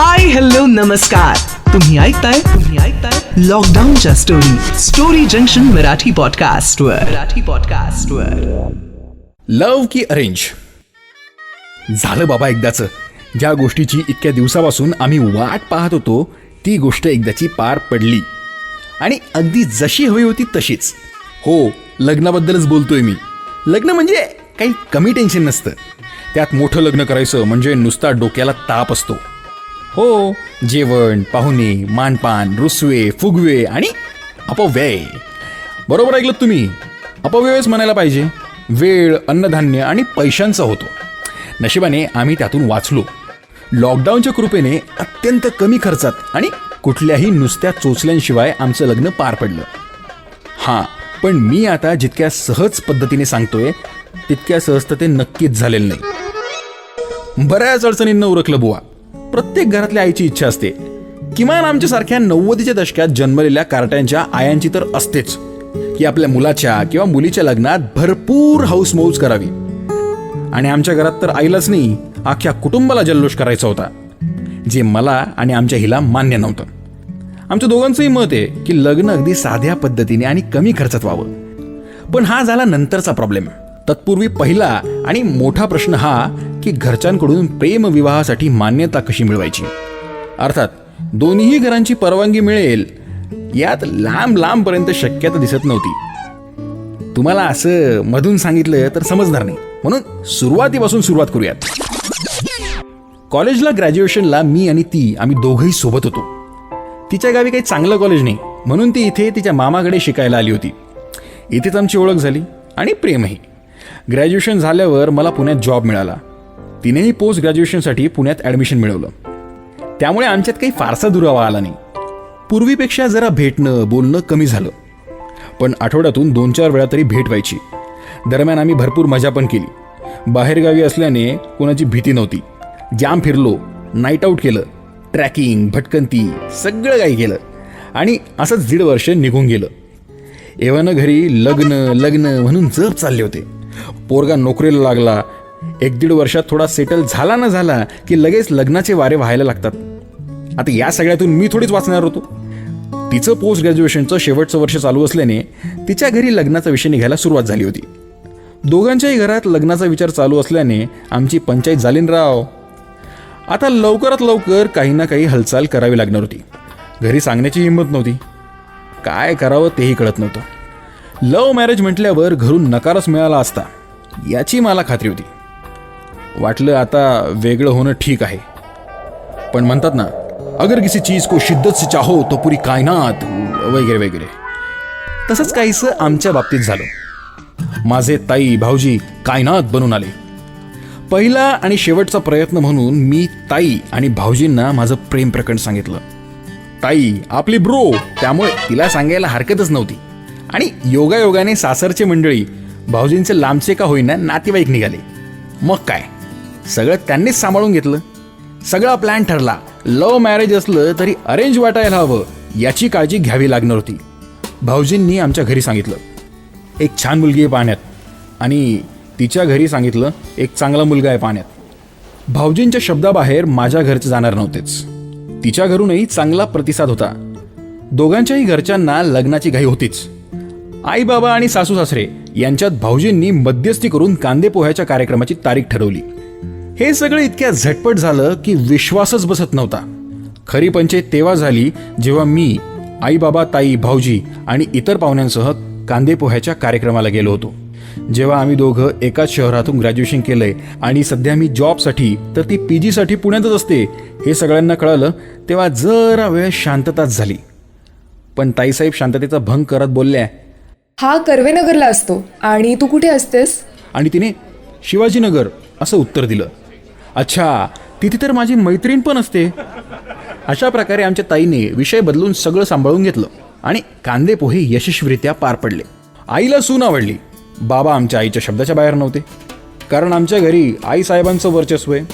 Hi hello नमस्कार तुम्ही ऐकताय तुम्ही ऐकताय लॉकडाऊनच्या story story junction Marathi podcast वर मराठी पॉडकास्ट वर लव की अरेंज झालं बाबा एकदाच. ज्या गोष्टीची इतक्या दिवसापासून आम्ही वाट पाहत होतो ती गोष्ट एकदाची पार पडली. आणि अगदी जशी हवी होती तशीच. हो लग्नाबद्दलच बोलतोय मी. लग्न म्हणजे काही कमी टेन्शन नसतं. त्यात मोठं लग्न करायचं म्हणजे नुसता डोक्याला ताप असतो. हो जेवण पाहुणे मानपान रुसवे फुगवे आणि अपव्यय. बरोबर ऐकलं तुम्ही? अपव्ययच म्हणायला पाहिजे. वेळ अन्नधान्य आणि पैशांचा होतो. नशिबाने आम्ही त्यातून वाचलो. लॉकडाऊनच्या कृपेने अत्यंत कमी खर्चात आणि कुठल्याही नुसत्या चोचल्यांशिवाय आमचं लग्न पार पडलं. हां पण मी आता जितक्या सहज पद्धतीने सांगतोय तितक्या सहजता ते नक्कीच झालेलं नाही. बऱ्याच अडचणींना उरकलं बुवा. प्रत्येक घरातल्या आईची इच्छा असते. किमान आमच्यासारख्या नव्वदीच्या दशकात जन्मलेल्या कार्ट्यांच्या आयांची तर असतेच. की आपल्या मुलाच्या किंवा मुलीच्या लग्नात भरपूर हाऊस मौज करावी. आणि आमच्या घरात तर आईलाच नाही अख्ख्या कुटुंबाला जल्लोष करायचा होता. जे मला आणि आमच्या हिला मान्य नव्हतं. आमच्या दोघांचंही मत आहे की लग्न अगदी साध्या पद्धतीने आणि कमी खर्चात व्हावं. पण हा झाला नंतरचा प्रॉब्लेम तत्पूर्वी पहिला आणि मोठा प्रश्न हा की घरच्यांकडून प्रेम विवाहासाठी मान्यता कशी मिळवायची? अर्थात दोन्हीही घरांची परवानगी मिळेल यात लांब लांबपर्यंत शक्यता दिसत नव्हती. तुम्हाला असं मधून सांगितलं तर समजणार नाही. म्हणून सुरुवातीपासून सुरुवात करूयात. कॉलेजला ग्रॅज्युएशनला मी आणि ती आम्ही दोघंही सोबत होतो. तिच्या गावी काही चांगलं कॉलेज नाही म्हणून ती इथे तिच्या मामाकडे शिकायला आली होती. इथेच आमची ओळख झाली आणि प्रेमही. ग्रॅज्युएशन झाल्यावर मला पुण्यात जॉब मिळाला. तिनेही पोस्ट ग्रॅज्युएशनसाठी पुण्यात ॲडमिशन मिळवलं. त्यामुळे आमच्यात काही फारसा दुरावा आला नाही. पूर्वीपेक्षा जरा भेटणं बोलणं कमी झालं. पण आठवड्यातून दोन चार वेळा तरी भेट व्हायची. दरम्यान आम्ही भरपूर मजा पण केली. बाहेरगावी असल्याने कोणाची भीती नव्हती. जाम फिरलो नाईट आऊट केलं ट्रॅकिंग भटकंती सगळं काही केलं. आणि असंच दीड वर्ष निघून गेलं. एव्हानं घरी लग्न लग्न म्हणून जप चालले होते. पोरगा नोकरीला लागला एक दीड वर्षात थोडा सेटल झाला ना झाला की लगेच लग्नाचे वारे व्हायला लागतात. आता या सगळ्यातून मी थोडीच वाचणार होतो. तिचं पोस्ट ग्रॅज्युएशनचं शेवटचं वर्ष चालू असल्याने तिच्या घरी लग्नाचा विषय निघायला सुरुवात झाली होती. दोघांच्याही घरात लग्नाचा विचार चालू असल्याने आमची पंचायत झाली राव. आता लवकरात लवकर काही ना काही हालचाल करावी लागणार होती. घरी सांगण्याची हिंमत नव्हती. काय करावं तेही कळत नव्हतं. लव्ह मॅरेज म्हटल्यावर घरून नकारच मिळाला असता. याची मला खात्री होती. वाटलं आता वेगळं होणं ठीक आहे. पण म्हणतात ना अगर किसी चीज को शिद्दत से चाहो तो पुरी कायनात वगैरे वगैरे. तसंच काहीसं आमच्या बाबतीत झालं. माझे ताई भाऊजी कायनात बनून आले. पहिला आणि शेवटचा प्रयत्न म्हणून मी ताई आणि भाऊजींना माझं प्रेम प्रकरण सांगितलं. ताई आपली ब्रो त्यामुळे तिला सांगायला हरकतच नव्हती. आणि योगायोगाने सासरचे मंडळी भाऊजींचे लांबचे का होईना नातेवाईक निघाले. मग काय? सगळं त्यांनीच सांभाळून घेतलं. सगळा प्लॅन ठरला. लव्ह मॅरेज असलं तरी अरेंज वाटायला हवं याची काळजी घ्यावी लागणार होती. भाऊजींनी आमच्या घरी सांगितलं. एक छान मुलगी आहे पाहण्यात आणि तिच्या घरी सांगितलं एक चांगला मुलगा आहे पाहण्यात भाऊजींच्या शब्दाबाहेर माझ्या घरचे जाणार नव्हतेच. तिच्या घरूनही चांगला प्रतिसाद होता. दोघांच्याही घरच्यांना लग्नाची घाई होतीच. आई बाबा आणि सासू सासरे यांच्यात भाऊजींनी मध्यस्थी करून कांदे पोह्याच्या कार्यक्रमाची तारीख ठरवली. हे सगळं इतक्या झटपट झालं की विश्वासच बसत नव्हता. खरी पंचायत तेव्हा झाली जेव्हा मी आई बाबा ताई भाऊजी आणि इतर पाहुण्यांसह कांदे पोह्याच्या कार्यक्रमाला गेलो होतो. जेव्हा आम्ही दोघं एकाच शहरातून ग्रॅज्युएशन केलंय आणि सध्या मी जॉबसाठी तर ती पी जीसाठी पुण्यातच असते हे सगळ्यांना कळालं तेव्हा जरा वेळ शांतताच झाली. पण ताईसाहेब शांततेचा भंग करत बोलल्या हा कर्वेनगरला असतो. आणि तू कुठे असतेस? आणि तिने शिवाजीनगर असं उत्तर दिलं. अच्छा तिथे तर माझी मैत्रीण पण असते. अशा प्रकारे आमच्या ताईने विषय बदलून सगळं सांभाळून घेतलं आणि कांदे पोहे यशस्वीरित्या पार पडले. आईला सून आवडली. बाबा आमच्या आईच्या शब्दाच्या बाहेर नव्हते. कारण आमच्या घरी आई साहेबांचं वर्चस्व आहे.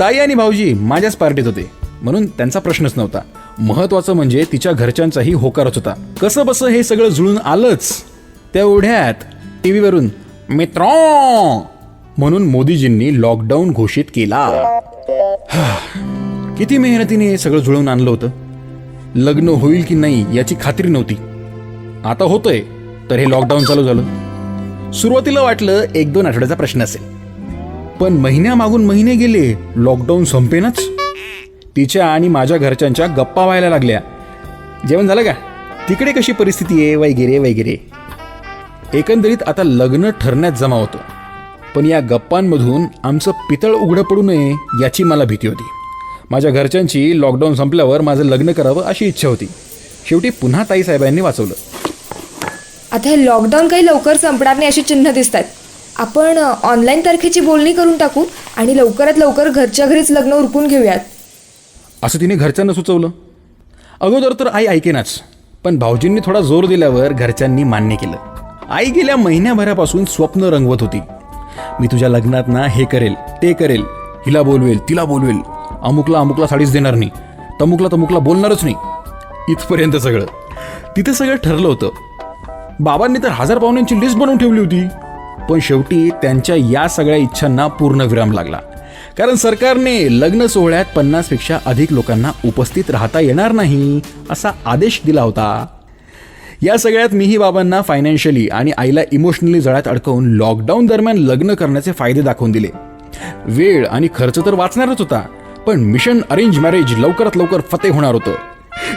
ताई आणि भाऊजी माझ्याच पार्टीत होते. म्हणून त्यांचा प्रश्नच नव्हता. महत्वाचं म्हणजे तिच्या घरच्यांचाही होकारच होता. कसं बसं हे सगळं जुळून आलंच. तेवढ्यात टी व्हीवरून मित्र! म्हणून मोदीजींनी लॉकडाऊन घोषित केला. किती मेहनतीने हे सगळं जुळवून आणलं होतं? लग्न होईल की नाही याची खात्री नव्हती. आता होतंय तर हे लॉकडाऊन चालू झालं. सुरुवातीला वाटलं एक दोन आठवड्याचा प्रश्न असेल. पण महिन्यामागून महिने गेले लॉकडाऊन संपेनच. तिच्या आणि माझ्या घरच्यांच्या गप्पा व्हायला लागल्या. जेवण झालं का? तिकडे कशी परिस्थिती आहे? वगैरे वगैरे. एकंदरीत आता लग्न ठरण्यात जमा होतं. पण या गप्पांमधून आमचं पितळ उघडं पडू नये याची मला भीती होती. माझ्या घरच्यांची लॉकडाऊन संपल्यावर माझं लग्न करावं अशी इच्छा होती. शेवटी पुन्हा ताई साहेबांनी वाचवलं. आता हे लॉकडाऊन काही लवकर संपणार नाही अशी चिन्ह दिसत आहेत आपण ऑनलाईन तारखेची बोलणी करून टाकू आणि लवकरात लवकर घरच्या घरीच लग्न उरकून घेऊयात. असं तिने घरच्यांना सुचवलं. अगोदर तर आई ऐकेनाच पण भाऊजींनी थोडा जोर दिल्यावर घरच्यांनी मान्य केलं. आई गेल्या महिन्याभरापासून स्वप्न रंगवत होती. मी तुझ्या लग्नात ना हे करेल ते करेल हिला बोलवेल तिला बोलवेल. अमुकला अमुकला साडीच देणार नाही. तमुकला तमुकला बोलणारच नाही. इथपर्यंत सगळं. तिथे सगळं ठरलं होतं. बाबांनी तर हजार पाहुण्यांची लिस्ट बनवून ठेवली होती. पण शेवटी त्यांच्या या सगळ्या इच्छांना पूर्ण विराम लागला. कारण सरकारने लग्न सोहळ्यात पन्नासपेक्षा अधिक लोकांना उपस्थित राहता येणार नाही असा आदेश दिला होता. या सगळ्यात मीही बाबांना फायनान्शियली आणि आईला इमोशनली जळ्यात अडकवून लॉकडाऊन दरम्यान लग्न करण्याचे फायदे दाखवून दिले. वेळ आणि खर्च तर वाचणारच होता पण मिशन अरेंज मॅरेज लवकरात लवकर फते होणार होतं.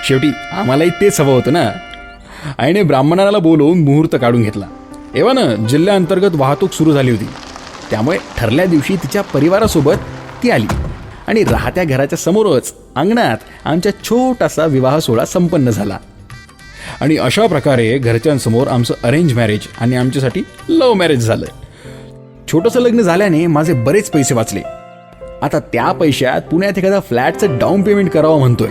शेवटी आम्हालाही तेच हवं होतं ना? आईने ब्राह्मणाला बोलवून मुहूर्त काढून घेतला. एव्हानं जिल्ह्याअंतर्गत वाहतूक सुरू झाली होती. त्यामुळे ठरल्या दिवशी तिच्या परिवारासोबत ती आली. आणि राहत्या घराच्या समोरच अंगणात आमच्या छोटासा विवाह सोहळा संपन्न झाला. आणि अशा प्रकारे घरच्यांसमोर आमचं अरेंज मॅरेज आणि आमच्यासाठी लव्ह मॅरेज झालं छोटंसं लग्न झाल्याने माझे बरेच पैसे वाचले. आता त्या पैशात पुण्यात एखादा फ्लॅटचं डाऊन पेमेंट करावं म्हणतोय.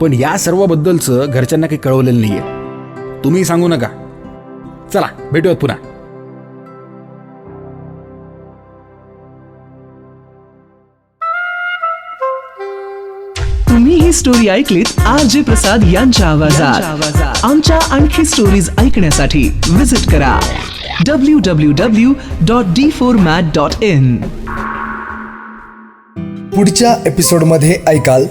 पण या सर्वबद्दलचं घरच्यांना काही कळवलेलं नाहीये. तुम्ही सांगू नका. चला भेटूयात पुन्हा. स्टोरी ऐकलीत आर जे प्रसाद यांच्या आवाजात. आमच्या आणखी स्टोरीज ऐकण्यासाठी विजिट करा. W W W dot D four mat dot in पुढच्या एपिसोडमध्ये ऐकाल.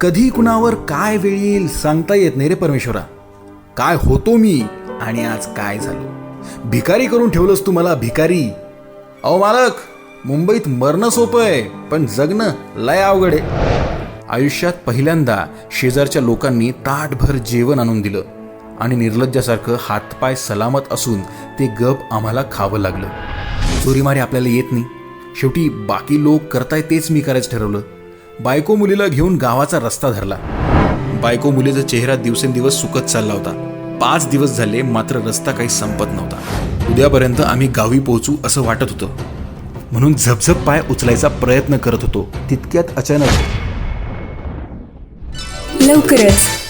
कधी कुणावर काय वेळ येईल सांगता येत नाही रे परमेश्वरा. काय होतो मी आणि आज काय झालो? भिकारी करून ठेवलंस तू मला भिकारी. अहो मालक मुंबईत मरणं सोपं आहे पण जगणं लय अवघड आहे. आयुष्यात पहिल्यांदा शेजारच्या लोकांनी ताटभर जेवण आणून दिलं आणि निर्लज्जासारखं हातपाय सलामत असून ते गप आम्हाला खावं लागलं. चोरीमारी आपल्याला येत नाही. शेवटी बाकी लोक करताय तेच मी करायचं ठरवलं. बायको मुलीला घेऊन गावाचा रस्ता धरला. बायको मुलीचा चेहरा दिवसेंदिवस सुकत चालला होता. पाच दिवस झाले मात्र रस्ता काही संपत नव्हता. उद्यापर्यंत आम्ही गावी पोहोचू असं वाटत होतं. म्हणून झपझप पाय उचलायचा प्रयत्न करत होतो. तितक्यात अचानक लवकरच